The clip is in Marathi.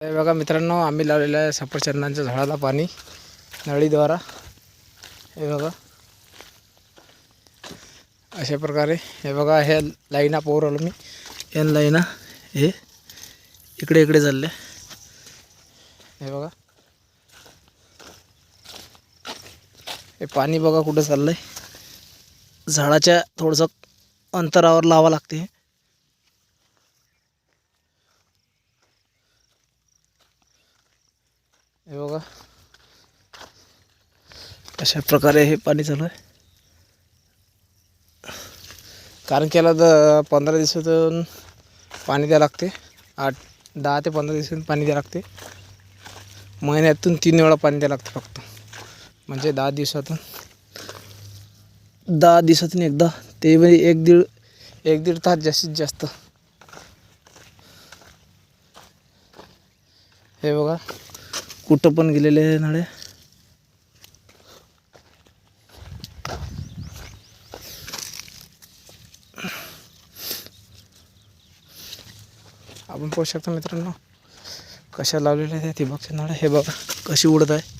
हे बघा मित्रांनो आम्ही लावलेलं आहे सफरचंदांच्या झाडाला पाणी नळीद्वारा. हे बघा. अशा प्रकारे हे बघा हे लाईना पोर आलो मी. हे लाईना हे इकडे इकडे चालले. हे बघा. हे पाणी बघा कुठं चाललं आहे झाडाच्या थोडंसं अंतरावर लावा लागते. हे बघा. अशा प्रकारे हे पाणी चालू आहे. कारण की याला द पंधरा दिवसातून पाणी द्यावं लागते. आठ दहा ते पंधरा दिवसातून पाणी द्यावं लागते. महिन्यातून तीन वेळा पाणी द्यावं लागतं फक्त. म्हणजे दहा दिवसातून. दहा दिवसातून एकदा ते म्हणजे एक दीड एक दीड तास जास्तीत जास्त. हे बघा. कुठं पण गेलेले आहे नळे? आपण पाहू शकता मित्रांनो कशा लावलेल्या आहेत ती बघते नळे. हे बघा कशी उडत आहे.